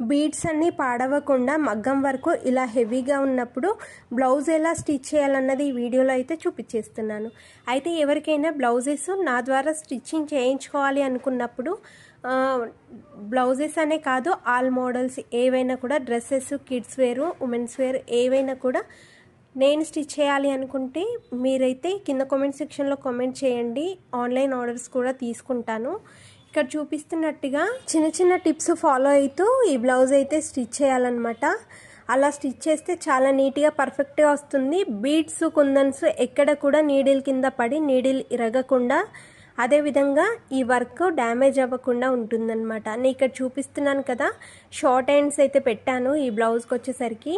Beads అన్నీ పాడవకుండా మగ్గం వరకు ఇలా హెవీగా ఉన్నప్పుడు బ్లౌజ్ ఎలా స్టిచ్ చేయాలన్నది ఈ వీడియోలో అయితే చూపించేస్తున్నాను. అయితే ఎవరికైనా బ్లౌజెస్ నా ద్వారా స్టిచ్చింగ్ చేయించుకోవాలి అనుకున్నప్పుడు బ్లౌజెస్ అనే కాదు ఆల్ మోడల్స్ ఏవైనా కూడా dresses kids wear women's wear ఏవైనా కూడా నేను స్టిచ్ చేయాలి అనుకుంటే మీరైతే కింద కామెంట్ సెక్షన్లో కామెంట్ చేయండి. ఆన్లైన్ ఆర్డర్స్ కూడా తీసుకుంటాను. ఇక్కడ చూపిస్తున్నట్టుగా చిన్న చిన్న టిప్స్ ఫాలో అవుతూ ఈ బ్లౌజ్ అయితే స్టిచ్ చేయాలన్నమాట. అలా స్టిచ్ చేస్తే చాలా నీట్గా పర్ఫెక్ట్గా వస్తుంది. బీడ్స్ కుందన్స్ ఎక్కడ కూడా నీడిల్ కింద పడి నీడిల్ ఇరగకుండా అదేవిధంగా ఈ వర్క్ డ్యామేజ్ అవ్వకుండా ఉంటుందన్నమాట. నేను ఇక్కడ చూపిస్తున్నాను కదా షార్ట్ హ్యాండ్స్ అయితే పెట్టాను ఈ బ్లౌజ్కి వచ్చేసరికి.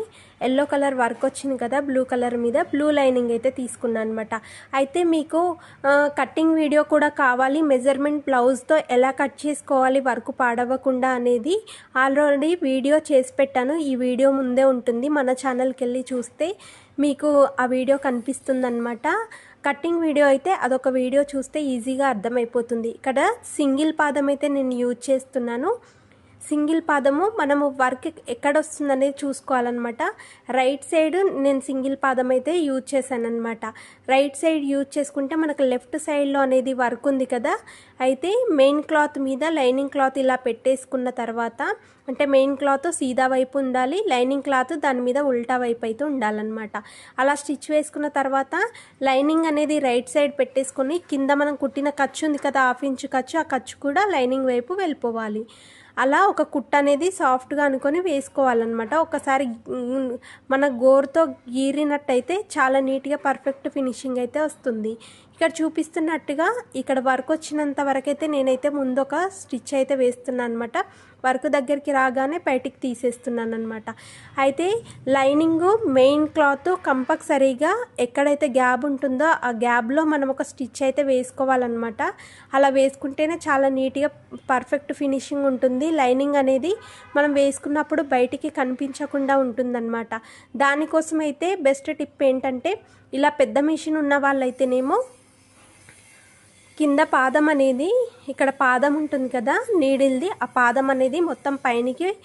ఎల్లో కలర్ వర్క్ వచ్చింది కదా బ్లూ కలర్ మీద బ్లూ లైనింగ్ అయితే తీసుకున్నాను అనమాట అయితే మీకు కట్టింగ్ కటింగ్ వీడియో కూడా కావాలి. మెజర్మెంట్ బ్లౌజ్తో ఎలా కట్ చేసుకోవాలి వర్క్ పాడవకుండా అనేది ఆల్రెడీ వీడియో చేసి పెట్టాను. ఈ వీడియో ముందే ఉంటుంది. మన ఛానల్కి వెళ్ళి చూస్తే మీకు ఆ వీడియో కనిపిస్తుంది కట్టింగ్ వీడియో అయితే అదొక వీడియో చూస్తే ఈజీగా అర్థమైపోతుంది. ఇక్కడ సింగిల్ పాదం అయితే నేను యూజ్ చేస్తున్నాను. సింగిల్ పాదము మనము వర్క్ ఎక్కడ వస్తుందనేది చూసుకోవాలన్నమాట. రైట్ సైడ్ నేను సింగిల్ పాదం అయితే యూజ్ చేశాను అనమాట రైట్ సైడ్ యూజ్ చేసుకుంటే మనకు లెఫ్ట్ సైడ్లో అనేది వర్క్ ఉంది కదా. అయితే మెయిన్ క్లాత్ మీద లైనింగ్ క్లాత్ ఇలా పెట్టేసుకున్న తర్వాత అంటే మెయిన్ క్లాత్ సీదా వైపు ఉండాలి లైనింగ్ క్లాత్ దాని మీద ఉల్టా వైపు అయితే ఉండాలన్నమాట. అలా స్టిచ్ వేసుకున్న తర్వాత లైనింగ్ అనేది రైట్ సైడ్ పెట్టేసుకొని కింద మనం కుట్టిన ఖర్చు ఉంది కదా హాఫ్ ఇంచ్ ఖర్చు ఆ ఖర్చు కూడా లైనింగ్ వైపు వెళ్ళిపోవాలి. అలా ఒక కుట్ట అనేది సాఫ్ట్గా అనుకొని వేసుకోవాలన్నమాట. ఒకసారి మన గోరుతో గీరినట్టయితే చాలా నీట్గా పర్ఫెక్ట్ ఫినిషింగ్ అయితే వస్తుంది. ఇక్కడ చూపిస్తున్నట్టుగా ఇక్కడ వర్క్ వచ్చినంత వరకైతే నేనైతే ముందు ఒక స్టిచ్ అయితే వేస్తున్నాను అనమాట వర్క్ దగ్గరికి రాగానే బయటికి తీసేస్తున్నాను అనమాట అయితే లైనింగు మెయిన్ క్లాత్ కంపల్సరీగా ఎక్కడైతే గ్యాప్ ఉంటుందో ఆ గ్యాప్లో మనం ఒక స్టిచ్ అయితే వేసుకోవాలన్నమాట. అలా వేసుకుంటేనే చాలా నీట్గా పర్ఫెక్ట్ ఫినిషింగ్ ఉంటుంది. లైనింగ్ అనేది మనం వేసుకున్నప్పుడు బయటికి కనిపించకుండా ఉంటుందన్నమాట. దానికోసం అయితే బెస్ట్ టిప్ ఏంటంటే ఇలా పెద్ద మిషన్ ఉన్న వాళ్ళైతేనేమో కింద పాదం అనేది ఇక్కడ పాదం ఉంటుంది కదా నీడిల్ది. ఆ పాదం అనేది మొత్తం పైనకి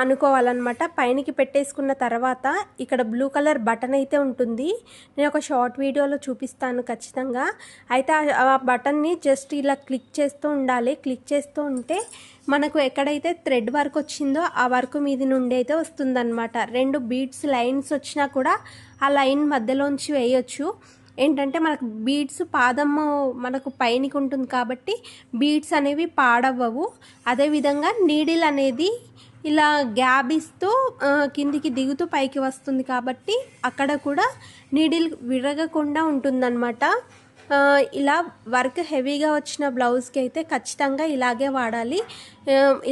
అనుకోవాలన్నమాట. పైనకి పెట్టేసుకున్న తర్వాత ఇక్కడ బ్లూ కలర్ బటన్ అయితే ఉంటుంది. నేను ఒక షార్ట్ వీడియోలో చూపిస్తాను ఖచ్చితంగా. అయితే ఆ- ఆ బటన్ని జస్ట్ ఇలా క్లిక్ చేస్తూ ఉండాలి. క్లిక్ చేస్తూ ఉంటే మనకు ఎక్కడైతే థ్రెడ్ వర్క్ వచ్చిందో ఆ వర్క్ మీది నుండి అయితే వస్తుందన్నమాట. రెండు బీడ్స్ లైన్స్ వచ్చినా కూడా ఆ లైన్ మధ్యలోంచి వేయొచ్చు. ఏంటంటే మనకు బీడ్స్ పాదము మనకు పైనకి ఉంటుంది కాబట్టి బీడ్స్ అనేవి పాడవ్వవు. అదేవిధంగా నీడిల్ అనేది ఇలా గ్యాబ్ ఇస్తూ కిందికి దిగుతూ పైకి వస్తుంది కాబట్టి అక్కడ కూడా నీడిల్ విరగకుండా ఉంటుందన్నమాట. ఇలా వర్క్ హెవీగా వచ్చిన బ్లౌజ్కి అయితే ఖచ్చితంగా ఇలాగే వాడాలి.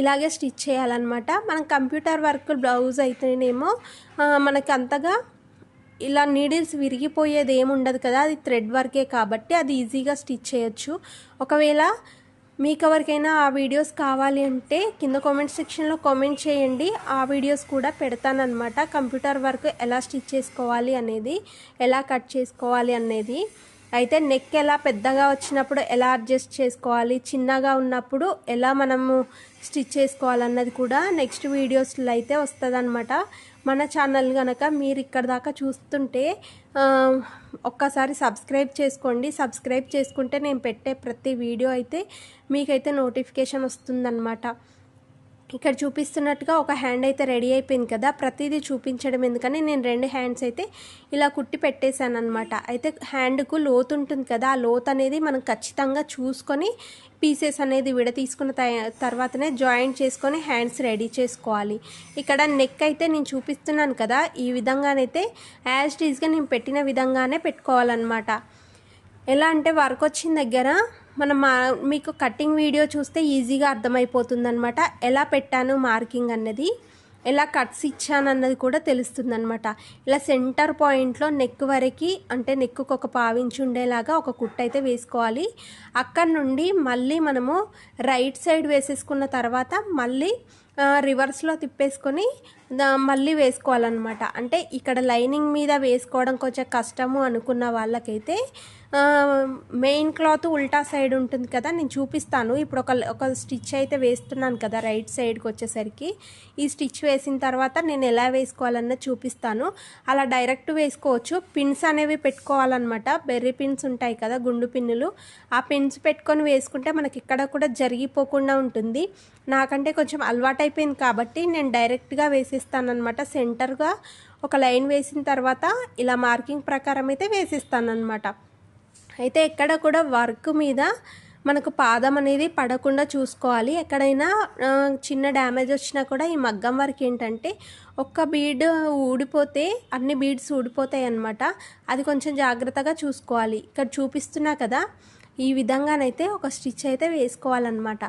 ఇలాగే స్టిచ్ చేయాలన్నమాట. మనం కంప్యూటర్ వర్క్ బ్లౌజ్ అయితేనేమో మనకు మనకి అంతగా ఇలా నీడిల్స్ విరిగిపోయేది ఏముండదు కదా అది థ్రెడ్ వర్కే కాబట్టి అది ఈజీగా స్టిచ్ చేయొచ్చు. ఒకవేళ మీకు ఎవరికైనా ఆ వీడియోస్ కావాలి అంటే కింద కామెంట్ సెక్షన్లో కామెంట్ చేయండి. ఆ వీడియోస్ కూడా పెడతానన్నమాట. కంప్యూటర్ వర్క్ ఎలా స్టిచ్ చేసుకోవాలి అనేది ఎలా కట్ చేసుకోవాలి అనేది. అయితే నెక్ ఎలా పెద్దగా వచ్చినప్పుడు ఎలా అడ్జస్ట్ చేసుకోవాలి చిన్నగా ఉన్నప్పుడు ఎలా మనము స్టిచ్ చేసుకోవాలన్నది కూడా నెక్స్ట్ వీడియోస్లో అయితే వస్తుందన్నమాట. మన ఛానల్ కనుక మీరు ఇక్కడ దాకా చూస్తుంటే ఒక్కసారి సబ్స్క్రైబ్ చేసుకోండి. సబ్స్క్రైబ్ చేసుకుంటే నేను పెట్టే ప్రతి వీడియో అయితే మీకైతే నోటిఫికేషన్ వస్తుందన్నమాట. ఇక్కడ చూపిస్తున్నట్టుగా ఒక హ్యాండ్ అయితే రెడీ అయిపోయింది కదా. ప్రతిదీ చూపించడం ఎందుకని నేను రెండు హ్యాండ్స్ అయితే ఇలా కుట్టి పెట్టేశాను అనమాట అయితే హ్యాండ్కు లోతు ఉంటుంది కదా. ఆ లోతు అనేది మనం ఖచ్చితంగా చూసుకొని పీసెస్ అనేది విడ తీసుకున్న తర్వాతనే జాయింట్ చేసుకొని హ్యాండ్స్ రెడీ చేసుకోవాలి. ఇక్కడ నెక్ అయితే నేను చూపిస్తున్నాను కదా. ఈ విధంగానైతే యాజ్ డీజ్గా నేను పెట్టిన విధంగానే పెట్టుకోవాలన్నమాట. ఎలా అంటే వర్క్ వచ్చిన దగ్గర మనం మా- మీకు కటింగ్ వీడియో చూస్తే ఈజీగా అర్థమైపోతుందనమాట ఎలా పెట్టాను మార్కింగ్ అన్నది ఎలా కట్స్ ఇచ్చానన్నది కూడా తెలుస్తుంది అనమాట ఇలా సెంటర్ పాయింట్లో నెక్ వరకు అంటే నెక్కు ఒక పావించి ఉండేలాగా ఒక కుట్ట అయితే వేసుకోవాలి. అక్కడ నుండి మళ్ళీ మనము రైట్ సైడ్ వేసేసుకున్న తర్వాత మళ్ళీ రివర్స్లో తిప్పేసుకొని మళ్ళీ వేసుకోవాలన్నమాట. అంటే ఇక్కడ లైనింగ్ మీద వేసుకోవడం కొంచెం కష్టము అనుకున్న వాళ్ళకైతే మెయిన్ క్లాత్ ఉల్టా సైడ్ ఉంటుంది కదా నేను చూపిస్తాను. ఇప్పుడు ఒక ఒక స్టిచ్ అయితే వేస్తున్నాను కదా రైట్ సైడ్కి వచ్చేసరికి. ఈ స్టిచ్ వేసిన తర్వాత నేను ఎలా వేసుకోవాలన్నా చూపిస్తాను. అలా డైరెక్ట్ వేసుకోవచ్చు. పిన్స్ అనేవి పెట్టుకోవాలన్నమాట. బెర్రీ పిన్స్ ఉంటాయి కదా గుండు పిన్నులు. ఆ పిన్స్ పెట్టుకొని వేసుకుంటే మనకి ఇక్కడ కూడా జరిగిపోకుండా ఉంటుంది. నాకంటే కొంచెం అలవాటు అయిపోయింది కాబట్టి నేను డైరెక్ట్గా వేసిస్తాను అనమాట సెంటర్గా ఒక లైన్ వేసిన తర్వాత ఇలా మార్కింగ్ ప్రకారం అయితే వేసిస్తానమాట అనమాట అయితే ఎక్కడ కూడా వర్క్ మీద మనకు పాదం అనేది పడకుండా చూసుకోవాలి. ఎక్కడైనా చిన్న డ్యామేజ్ వచ్చినా కూడా ఈ మగ్గం వర్క్ ఏంటంటే ఒక్క బీడ్ ఊడిపోతే అన్ని బీడ్స్ ఊడిపోతాయి అన్నమాట అది కొంచెం జాగ్రత్తగా చూసుకోవాలి. ఇక్కడ చూపిస్తున్నా కదా ఈ విధంగానైతే ఒక స్టిచ్ అయితే వేసుకోవాలన్నమాట.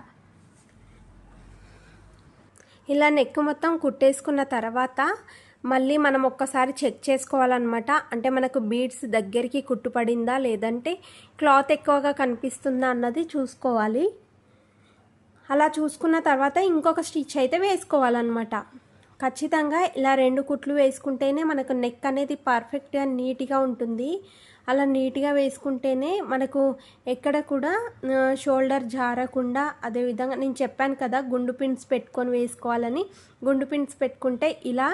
ఇలా నెక్ మొత్తం కుట్టేసుకున్న తర్వాత మళ్ళీ మనం ఒక్కసారి చెక్ చేసుకోవాలన్నమాట. అంటే మనకు బీడ్స్ దగ్గరికి కుట్టుపడిందా లేదంటే క్లాత్ ఎక్కువగా కనిపిస్తుందా అన్నది చూసుకోవాలి. అలా చూసుకున్న తర్వాత ఇంకొక స్టిచ్ అయితే వేసుకోవాలన్నమాట. ఖచ్చితంగా ఇలా రెండు కుట్లు వేసుకుంటేనే మనకు నెక్ అనేది పర్ఫెక్ట్గా నీట్గా ఉంటుంది. అలా నీట్గా వేసుకుంటేనే మనకు ఎక్కడ కూడా షోల్డర్ జారకుండా అదేవిధంగా నేను చెప్పాను కదా గుండు పిన్స్ పెట్టుకొని వేసుకోవాలని. గుండు పిన్స్ పెట్టుకుంటే ఇలా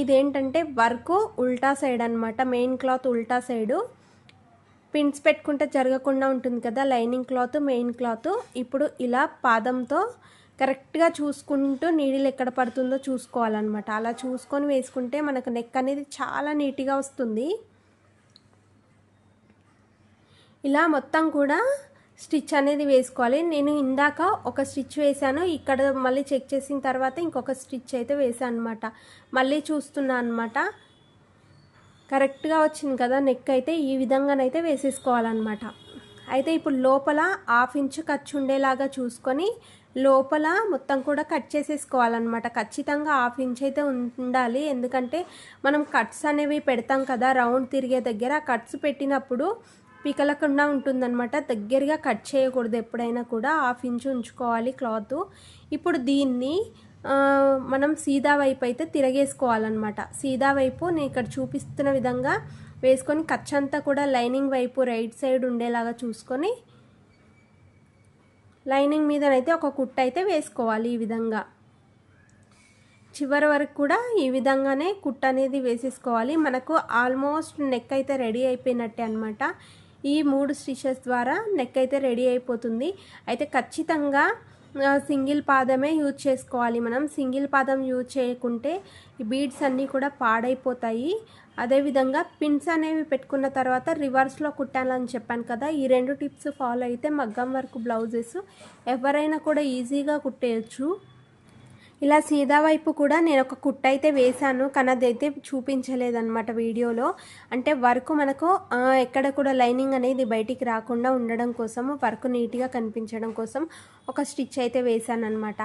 ఇదేంటంటే వర్క్ ఉల్టా సైడ్ అనమాట మెయిన్ క్లాత్ ఉల్టా సైడు. పిన్స్ పెట్టుకుంటే జరగకుండా ఉంటుంది కదా లైనింగ్ క్లాత్ మెయిన్ క్లాత్. ఇప్పుడు ఇలా పాదంతో కరెక్ట్గా చూసుకుంటూ నీడిల్ ఎక్కడ పడుతుందో చూసుకోవాలన్నమాట. అలా చూసుకొని వేసుకుంటే మనకు నెక్ అనేది చాలా నీట్గా వస్తుంది. ఇలా మొత్తం కూడా స్టిచ్ అనేది వేసుకోవాలి. నేను ఇందాక ఒక స్టిచ్ వేశాను. ఇక్కడ మళ్ళీ చెక్ చేసిన తర్వాత ఇంకొక స్టిచ్ అయితే వేసాను అనమాట మళ్ళీ చూస్తున్నా అనమాట కరెక్ట్గా వచ్చింది కదా నెక్ అయితే ఈ విధంగానైతే వేసేసుకోవాలన్నమాట. అయితే ఇప్పుడు లోపల హాఫ్ ఇంచ్ ఖర్చు ఉండేలాగా చూసుకొని లోపల మొత్తం కూడా కట్ చేసేసుకోవాలన్నమాట. ఖచ్చితంగా హాఫ్ ఇంచ్ అయితే ఉండాలి. ఎందుకంటే మనం కట్స్ అనేవి పెడతాం కదా రౌండ్ తిరిగే దగ్గర. కట్స్ పెట్టినప్పుడు పికలకుండా ఉంటుందన్నమాట. దగ్గరగా కట్ చేయకూడదు ఎప్పుడైనా కూడా. హాఫ్ ఇంచు ఉంచుకోవాలి క్లాత్. ఇప్పుడు దీన్ని మనం సీదా వైపు అయితే తిరగేసుకోవాలన్నమాట. సీదా వైపు నేను ఇక్కడ చూపిస్తున్న విధంగా వేసుకొని ఖర్చంతా కూడా లైనింగ్ వైపు రైట్ సైడ్ ఉండేలాగా చూసుకొని లైనింగ్ మీదనైతే ఒక కుట్ట అయితే వేసుకోవాలి ఈ విధంగా. చివరి వరకు కూడా ఈ విధంగానే కుట్ట అనేది వేసేసుకోవాలి. మనకు ఆల్మోస్ట్ నెక్ అయితే రెడీ అయిపోయినట్టే అనమాట ఈ మూడు స్టిచెస్ ద్వారా నెక్ అయితే రెడీ అయిపోతుంది. అయితే ఖచ్చితంగా సింగిల్ పాదమే యూజ్ చేసుకోవాలి మనం. సింగిల్ పాదం యూజ్ చేయకుంటే ఈ బీడ్స్ అన్నీ కూడా పాడైపోతాయి. అదేవిధంగా పిన్స్ అనేవి పెట్టుకున్న తర్వాత రివర్స్లో కుట్టాలని చెప్పాను కదా ఈ రెండు టిప్స్ ఫాలో అయితే మగ్గం వర్క్ బ్లౌజెస్ ఎవరైనా కూడా ఈజీగా కుట్టేయచ్చు. ఇలా సీదా వైపు కూడా నేను ఒక కుట్ అయితే వేశాను కానీ అదైతే చూపించలేదన్నమాట వీడియోలో. అంటే వర్క్ మనకు ఎక్కడ కూడా లైనింగ్ అనేది బయటికి రాకుండా ఉండడం కోసం వర్క్ నీట్గా కనిపించడం కోసం ఒక స్టిచ్ అయితే వేశాను అనమాట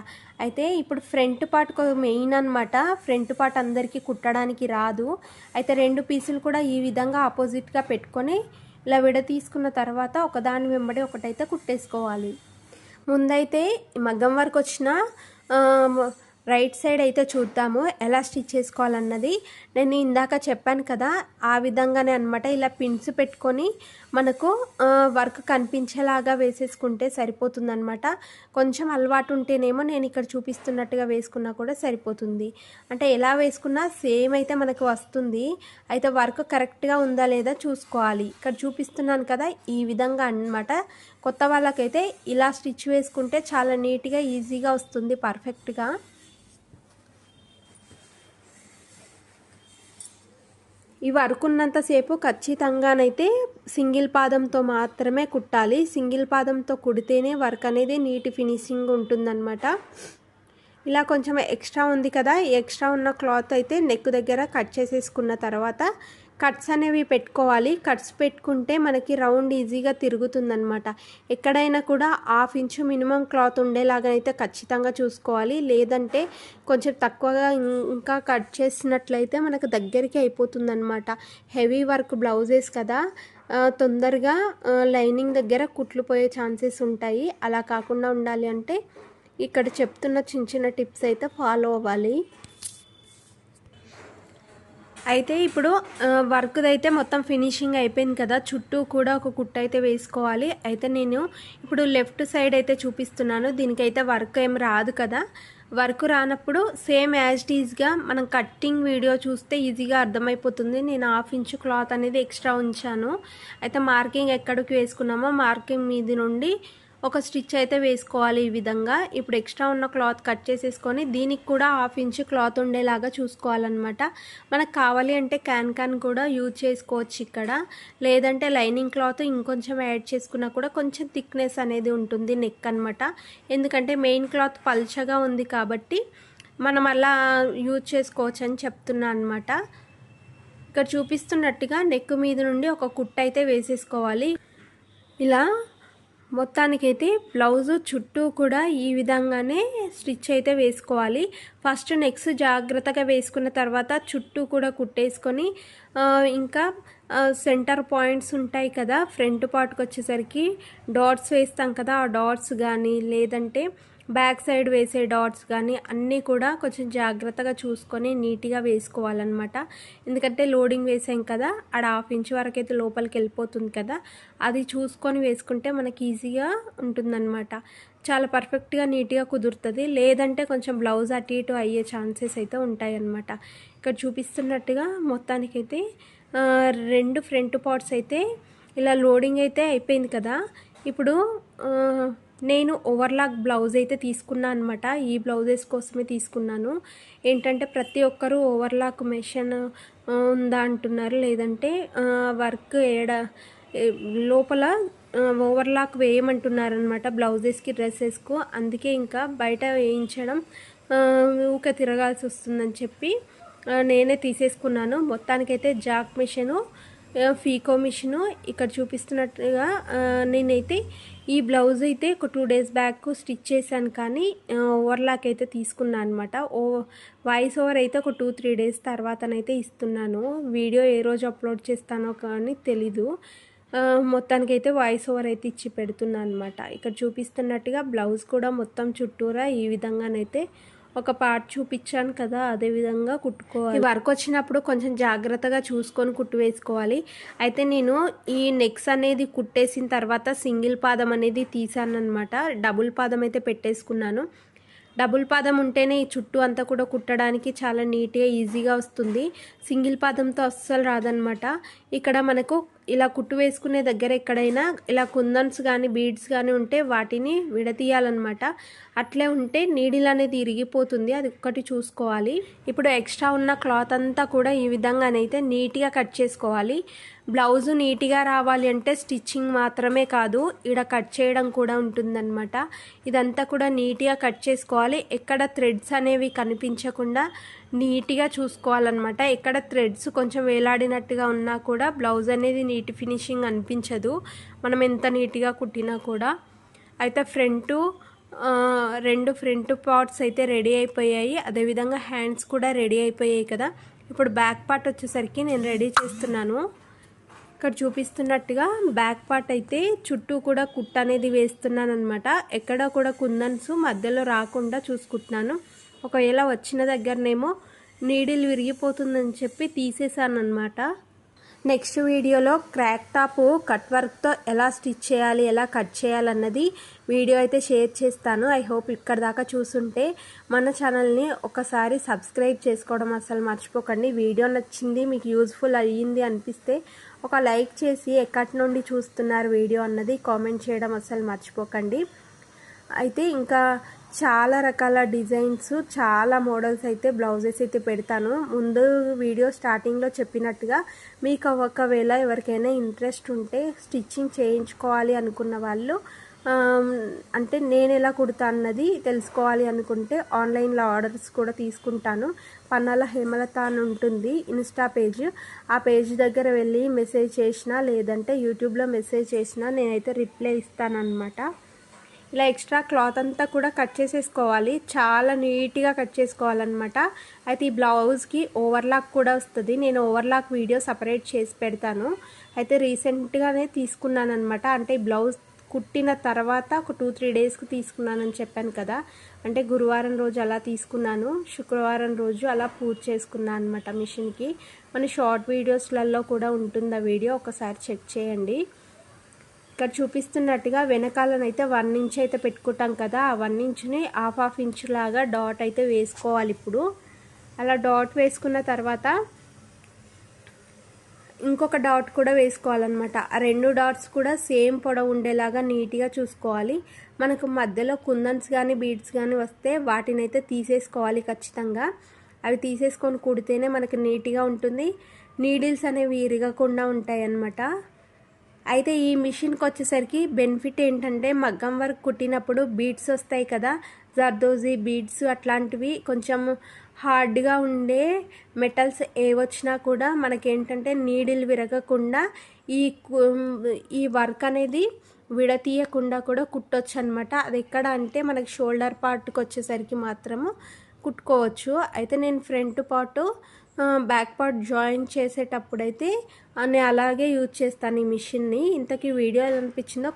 అయితే ఇప్పుడు ఫ్రంట్ పార్ట్ మెయిన్ అనమాట ఫ్రంట్ పార్ట్ అందరికీ కుట్టడానికి రాదు. అయితే రెండు పీసులు కూడా ఈ విధంగా ఆపోజిట్గా పెట్టుకొని ఇలా విడ తీసుకున్న తర్వాత ఒకదాని వెంబడి ఒకటైతే కుట్టేసుకోవాలి. ముందైతే మగ్గం వర్క్ వచ్చిన రైట్ సైడ్ అయితే చూద్దాము ఎలా స్టిచ్ చేసుకోవాలన్నది. నేను ఇందాక చెప్పాను కదా ఆ విధంగానే అనమాట ఇలా పిన్స్ పెట్టుకొని మనకు వర్క్ కనిపించేలాగా వేసేసుకుంటే సరిపోతుందన్నమాట. కొంచెం అలవాటు ఉంటేనేమో నేను ఇక్కడ చూపిస్తున్నట్టుగా వేసుకున్నా కూడా సరిపోతుంది. అంటే ఎలా వేసుకున్నా సేమ్ అయితే మనకు వస్తుంది. అయితే వర్క్ కరెక్ట్గా ఉందా లేదా చూసుకోవాలి. ఇక్కడ చూపిస్తున్నాను కదా ఈ విధంగా అన్నమాట. కొత్త వాళ్ళకైతే ఇలా స్టిచ్ వేసుకుంటే చాలా నీట్గా ఈజీగా వస్తుంది పర్ఫెక్ట్గా. ఈ వర్క్ ఖచ్చితంగానైతే సింగిల్ పాదంతో మాత్రమే కుట్టాలి. సింగిల్ పాదంతో కుడితేనే వర్క్ అనేది నీటి ఫినిషింగ్ ఉంటుందన్నమాట. ఇలా కొంచెం ఎక్స్ట్రా ఉంది కదా. ఎక్స్ట్రా ఉన్న క్లాత్ అయితే నెక్ దగ్గర కట్ చేసేసుకున్న తర్వాత కట్స్ అనేవి పెట్టుకోవాలి. కట్స్ పెట్టుకుంటే మనకి రౌండ్ ఈజీగా తిరుగుతుందనమాట ఎక్కడైనా కూడా హాఫ్ ఇంచు మినిమం క్లాత్ ఉండేలాగనైతే ఖచ్చితంగా చూసుకోవాలి. లేదంటే కొంచెం తక్కువగా ఇంకా కట్ చేసినట్లయితే మనకు దగ్గరికి అయిపోతుందన్నమాట. హెవీ వర్క్ బ్లౌజెస్ కదా. తొందరగా లైనింగ్ దగ్గర కుట్లు పోయే ఛాన్సెస్ ఉంటాయి. అలా కాకుండా ఉండాలి అంటే ఇక్కడ చెప్తున్న చిన్న చిన్న టిప్స్ అయితే ఫాలో అవ్వాలి. అయితే ఇప్పుడు వర్క్ అయితే మొత్తం ఫినిషింగ్ అయిపోయింది కదా చుట్టూ కూడా ఒక కుట్ట అయితే వేసుకోవాలి. అయితే నేను ఇప్పుడు లెఫ్ట్ సైడ్ అయితే చూపిస్తున్నాను. దీనికైతే వర్క్ ఏం రాదు కదా. వర్క్ రానప్పుడు సేమ్ యాజ్ టీజ్గా మనం కట్టింగ్ వీడియో చూస్తే ఈజీగా అర్థమైపోతుంది. నేను హాఫ్ ఇంచ్ క్లాత్ అనేది ఎక్స్ట్రా ఉంచాను. అయితే మార్కింగ్ ఎక్కడికి వేసుకున్నామో మార్కింగ్ మీది నుండి ఒక స్టిచ్ అయితే వేసుకోవాలి ఈ విధంగా. ఇప్పుడు ఎక్స్ట్రా ఉన్న క్లాత్ కట్ చేసేసుకొని దీనికి కూడా హాఫ్ ఇంచ్ క్లాత్ ఉండేలాగా చూసుకోవాలన్నమాట. మనకు కావాలి అంటే క్యాన్ క్యాన్ కూడా యూజ్ చేసుకోవచ్చు ఇక్కడ. లేదంటే లైనింగ్ క్లాత్ ఇంకొంచెం యాడ్ చేసుకున్నా కూడా కొంచెం థిక్నెస్ అనేది ఉంటుంది నెక్ అనమాట ఎందుకంటే మెయిన్ క్లాత్ పల్చగా ఉంది కాబట్టి మనం అలా యూజ్ చేసుకోవచ్చు అని చెప్తున్నా అనమాట ఇక్కడ చూపిస్తున్నట్టుగా నెక్ మీద నుండి ఒక కుట్ట అయితే వేసేసుకోవాలి. ఇలా మొత్తానికైతే బ్లౌజు చుట్టూ కూడా ఈ విధంగానే స్టిచ్ అయితే వేసుకోవాలి. ఫస్ట్ నెక్స్ట్ జాగ్రత్తగా వేసుకున్న తర్వాత చుట్టూ కూడా కుట్టేసుకొని ఇంకా సెంటర్ పాయింట్స్ ఉంటాయి కదా ఫ్రంట్ పార్ట్కి వచ్చేసరికి డాట్స్ వేస్తాం కదా ఆ డాట్స్ కానీ లేదంటే బ్యాక్ సైడ్ వేసే డాట్స్ కానీ అన్నీ కూడా కొంచెం జాగ్రత్తగా చూసుకొని నీట్గా వేసుకోవాలన్నమాట. ఎందుకంటే లోడింగ్ వేసాం కదా ఆడ హాఫ్ ఇంచ్ వరకు అయితే లోపలికి వెళ్ళిపోతుంది కదా అది చూసుకొని వేసుకుంటే మనకి ఈజీగా ఉంటుందన్నమాట. చాలా పర్ఫెక్ట్గా నీట్గా కుదురుతుంది. లేదంటే కొంచెం బ్లౌజ్ అటు ఇటు అయ్యే ఛాన్సెస్ అయితే ఉంటాయన్నమాట. ఇక్కడ చూపిస్తున్నట్టుగా మొత్తానికైతే రెండు ఫ్రంట్ పార్ట్స్ అయితే ఇలా లోడింగ్ అయితే అయిపోయింది కదా. ఇప్పుడు నేను ఓవర్లాక్ బ్లౌజ్ అయితే తీసుకున్నాను అనమాట ఈ బ్లౌజెస్ కోసమే తీసుకున్నాను. ఏంటంటే ప్రతి ఒక్కరూ ఓవర్లాక్ మెషిన్ ఉందా అంటున్నారు. లేదంటే వర్క్ ఏడ లోపల ఓవర్లాక్ వేయమంటున్నారనమాట బ్లౌజెస్కి డ్రెస్సెస్కు. అందుకే ఇంకా బయట వేయించడం ఊక తిరగాల్సి వస్తుందని చెప్పి నేనే తీసేసుకున్నాను. మొత్తానికైతే జాక్ మిషను ఫీకో మిషను ఇక్కడ చూపిస్తున్నట్టుగా నేనైతే ఈ బ్లౌజ్ అయితే ఒక టూ డేస్ బ్యాక్ స్టిచ్ చేశాను కానీ ఓవర్లాక్ అయితే తీసుకున్నాను అనమాట ఓ వాయిస్ ఓవర్ అయితే ఒక టూ త్రీ డేస్ తర్వాతనైతే ఇస్తున్నాను. వీడియో ఏ రోజు అప్లోడ్ చేస్తానో కానీ తెలీదు. మొత్తానికైతే వాయిస్ ఓవర్ అయితే ఇచ్చి పెడుతున్నాను అనమాట ఇక్కడ చూపిస్తున్నట్టుగా బ్లౌజ్ కూడా మొత్తం చుట్టూరా ఈ విధంగానైతే ఒక పార్ట్ చూపించాను కదా అదే విధంగా కుట్టుకోవాలి. వర్క్ వచ్చినప్పుడు కొంచెం జాగ్రత్తగా చూసుకొని కుట్టు వేసుకోవాలి. అయితే నేను ఈ నెక్స్ అనేది కుట్టేసిన తర్వాత సింగిల్ పాదం అనేది తీసాను అనమాట డబుల్ పాదం అయితే పెట్టేసుకున్నాను. డబుల్ పాదం ఉంటేనే ఈ చుట్టూ అంతా కూడా కుట్టడానికి చాలా నీట్గా ఈజీగా వస్తుంది. సింగిల్ పాదంతో అస్సలు రాదనమాట ఇక్కడ మనకు ఇలా కుట్టు వేసుకునే దగ్గర ఎక్కడైనా ఇలా కుందన్స్ కానీ బీడ్స్ కానీ ఉంటే వాటిని విడతీయాలన్నమాట. అట్లే ఉంటే నీడిల్ అనేది ఇరిగిపోతుంది అది ఒక్కటి చూసుకోవాలి. ఇప్పుడు ఎక్స్ట్రా ఉన్న క్లాత్ అంతా కూడా ఈ విధంగానైతే నీట్గా కట్ చేసుకోవాలి. బ్లౌజు నీట్గా రావాలి అంటే స్టిచ్చింగ్ మాత్రమే కాదు ఇక్కడ కట్ చేయడం కూడా ఉంటుందన్నమాట. ఇదంతా కూడా నీట్గా కట్ చేసుకోవాలి. ఎక్కడ థ్రెడ్స్ అనేవి కనిపించకుండా నీట్గా చూసుకోవాలన్నమాట. ఎక్కడ థ్రెడ్స్ కొంచెం వేలాడినట్టుగా ఉన్నా కూడా బ్లౌజ్ అనేది నీట్ ఫినిషింగ్ అనిపించదు. మనం ఎంత నీట్గా కుట్టినా కూడా. అయితే ఫ్రంట్ రెండు ఫ్రంట్ పార్ట్స్ అయితే రెడీ అయిపోయాయి. అదేవిధంగా హ్యాండ్స్ కూడా రెడీ అయిపోయాయి కదా. ఇప్పుడు బ్యాక్ పార్ట్ వచ్చేసరికి నేను రెడీ చేస్తున్నాను. ఇక్కడ చూపిస్తున్నట్టుగా బ్యాక్ పార్ట్ అయితే చుట్టూ కూడా కుట్ట అనేది వేస్తున్నాను అనమాట ఎక్కడ కూడా కుందన్స్ మధ్యలో రాకుండా చూసుకుంటున్నాను. ఒకవేళ వచ్చిన దగ్గరనేమో నీడిల్ విరిగిపోతుందని చెప్పి తీసేసాను అనమాట నెక్స్ట్ వీడియోలో క్రాక్ టాప్ కట్ వర్క్తో ఎలా స్టిచ్ చేయాలి ఎలా కట్ చేయాలన్నది వీడియో అయితే షేర్ చేస్తాను. ఐ హోప్ ఇక్కడ దాకా చూసుంటే మన ఛానల్ని ఒకసారి సబ్స్క్రైబ్ చేసుకోవడం అసలు మర్చిపోకండి. వీడియో నచ్చింది మీకు యూజ్ఫుల్ అయ్యింది అనిపిస్తే ఒక లైక్ చేసి ఎక్కడి నుండి చూస్తున్నారు వీడియో అన్నది కామెంట్ చేయడం అసలు మర్చిపోకండి. అయితే ఇంకా చాలా రకాల డిజైన్స్ చాలా మోడల్స్ అయితే బ్లౌజెస్ అయితే పెడతాను. ముందు వీడియో స్టార్టింగ్లో చెప్పినట్టుగా మీకు ఒకవేళ ఎవరికైనా ఇంట్రెస్ట్ ఉంటే స్టిచ్చింగ్ చేయించుకోవాలి అనుకున్న వాళ్ళు అంటే నేను ఎలా కుడతా అన్నది తెలుసుకోవాలి అనుకుంటే ఆన్లైన్లో ఆర్డర్స్ కూడా తీసుకుంటాను. పన్నాల హేమలత అని ఉంటుంది ఇన్స్టా పేజ్. ఆ పేజ్ దగ్గర వెళ్ళి మెసేజ్ చేసినా లేదంటే యూట్యూబ్లో మెసేజ్ చేసినా నేనైతే రిప్లై ఇస్తానన్నమాట. ఇలా ఎక్స్ట్రా క్లాత్ అంతా కూడా కట్ చేసేసుకోవాలి. చాలా నీట్గా కట్ చేసుకోవాలన్నమాట. అయితే ఈ బ్లౌజ్కి ఓవర్లాక్ కూడా వస్తుంది. నేను ఓవర్లాక్ వీడియో సపరేట్ చేసి పెడతాను. అయితే రీసెంట్గానే తీసుకున్నాను అనమాట అంటే ఈ బ్లౌజ్ కుట్టిన తర్వాత ఒక టూ త్రీ డేస్కి తీసుకున్నానని చెప్పాను కదా. అంటే గురువారం రోజు అలా తీసుకున్నాను. శుక్రవారం రోజు అలా పూజ చేసుకున్నాను అనమాట మిషన్కి. మన షార్ట్ వీడియోస్లలో కూడా ఉంటుంది ఆ వీడియో. ఒకసారి చెక్ చేయండి. ఇక్కడ చూపిస్తున్నట్టుగా వెనకాలనైతే వన్ ఇంచ్ అయితే పెట్టుకుంటాం కదా ఆ వన్ ఇంచ్ని హాఫ్ హాఫ్ ఇంచ్ లాగా డాట్ అయితే వేసుకోవాలి ఇప్పుడు. అలా డాట్ వేసుకున్న తర్వాత ఇంకొక డాట్ కూడా వేసుకోవాలన్నమాట. ఆ రెండు డాట్స్ కూడా సేమ్ పొడవు ఉండేలాగా నీట్గా చూసుకోవాలి. మనకు మధ్యలో కుందన్స్ కానీ బీడ్స్ కానీ వస్తే వాటిని అయితే తీసేసుకోవాలి ఖచ్చితంగా. అవి తీసేసుకొని కుడితేనే మనకు నీట్గా ఉంటుంది. నీడిల్స్ అనేవి ఇరగకుండా ఉంటాయి అన్నమాట అయితే ఈ మిషన్కి వచ్చేసరికి బెనిఫిట్ ఏంటంటే మగ్గం వర్క్ కుట్టినప్పుడు బీడ్స్ వస్తాయి కదా జర్దోజీ బీడ్స్ అట్లాంటివి కొంచెం హార్డ్గా ఉండే మెటల్స్ ఏవొచ్చినా కూడా మనకేంటంటే నీడిల్ విరగకుండా ఈ ఈ వర్క్ అనేది విడతీయకుండా కూడా కుట్టొచ్చు అనమాట అది ఎక్కడ అంటే మనకి షోల్డర్ పార్ట్కి వచ్చేసరికి మాత్రము కుట్టుకోవచ్చు. అయితే నేను front part back part join చేసేటప్పుడైతే నేను అలాగే యూజ్ చేస్తాను ఈ మిషన్ని ఇంతకీ వీడియో ఎలా అనిపించిందో